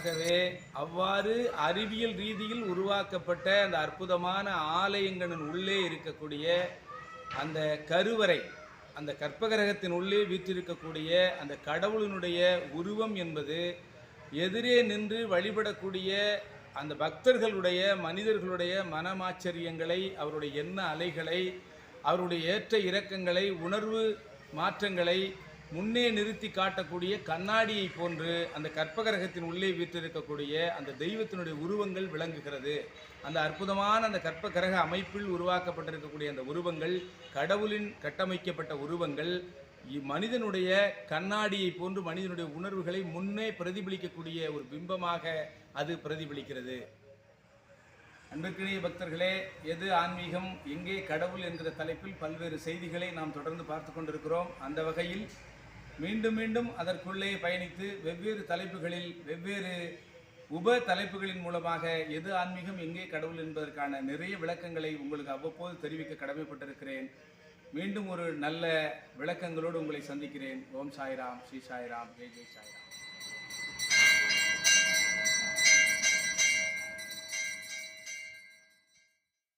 ஆகவே அவ்வாறு அறிவியல் ரீதியில் உருவாக்கப்பட்ட அந்த அற்புதமான ஆலயங்களின் உள்ளே இருக்கக்கூடிய அந்த கருவறை அந்த கற்பகிரகத்தின் உள்ளே வீற்றிருக்கக்கூடிய அந்த கடவுளினுடைய உருவம் என்பது எதிரே நின்று வழிபடக்கூடிய அந்த பக்தர்களுடைய மனிதர்களுடைய மனமாச்சரியங்களை அவருடைய எண்ண அலைகளை அவருடைய ஏற்ற இறக்கங்களை உணர்வு மாற்றங்களை முன்னே நிறுத்தி காட்டக்கூடிய கண்ணாடியை போன்று அந்த கற்பகரகத்தின் உள்ளே வீற்றிருக்கக்கூடிய அந்த தெய்வத்தினுடைய உருவங்கள் விளங்குகிறது. அந்த அற்புதமான அந்த கற்பகரக அமைப்பில் உருவாக்கப்பட்டிருக்கக்கூடிய அந்த உருவங்கள் கடவுளின் கட்டமைக்கப்பட்ட உருவங்கள் மனிதனுடைய கண்ணாடியை போன்று மனிதனுடைய உணர்வுகளை முன்னே பிரதிபலிக்கக்கூடிய ஒரு பிம்பமாக அது பிரதிபலிக்கிறது. அன்பிற்கினிய பக்தர்களே எது ஆன்மீகம் எங்கே கடவுள் என்கிற தலைப்பில் பல்வேறு செய்திகளை நாம் தொடர்ந்து பார்த்து கொண்டிருக்கிறோம். அந்த வகையில் மீண்டும் மீண்டும் அதற்குள்ளே பயணித்து வெவ்வேறு தலைப்புகளில் வெவ்வேறு உப தலைப்புகளின் மூலமாக எது ஆன்மீகம் எங்கே கடவுள் என்பதற்கான நிறைய விளக்கங்களை உங்களுக்கு அவ்வப்போது தெரிவிக்க கடமைப்பட்டிருக்கிறேன். மீண்டும் ஒரு நல்ல விளக்கங்களோடு உங்களை சந்திக்கிறேன். ஓம் சாய்ராம் ஸ்ரீ சாய்ராம் ஜெய் ஜெய் சாய்ராம்.